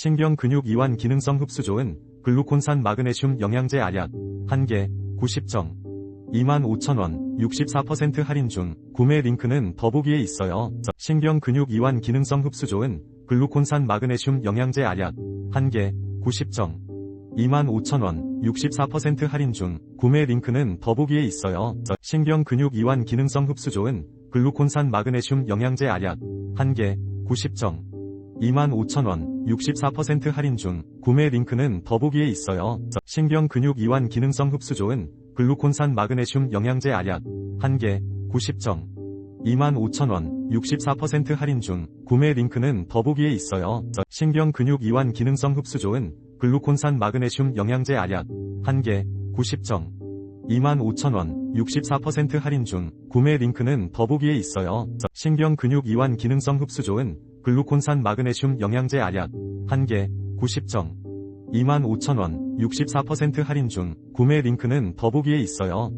신경 근육 이완 기능성 흡수 좋은 글루콘산 마그네슘 영양제 알약 1개 90정 25,000원 64% 할인 중 구매 링크는 더보기에 있어요. 신경 근육 이완 기능성 흡수 좋은 글루콘산 마그네슘 영양제 알약 1개 90정 25,000원 64% 할인 중 구매 링크는 더보기에 있어요. 신경 근육 이완 기능성 흡수 좋은 글루콘산 마그네슘 영양제 알약 1개 90정 25,000원 64% 할인 중 구매 링크는 더보기에 있어요. 신경 근육 이완 기능성 흡수 좋은 글루콘산 마그네슘 영양제 알약 1개 90정 25,000원 64% 할인 중 구매 링크는 더보기에 있어요. 신경 근육 이완 기능성 흡수 좋은 글루콘산 마그네슘 영양제 알약 1개 90정 25,000원 64% 할인 중 구매 링크는 더보기에 있어요. 신경 근육 이완 기능성 흡수 좋은 글루콘산 마그네슘 영양제 알약 1개 90정 25,000원 64% 할인 중 구매 링크는 더보기에 있어요.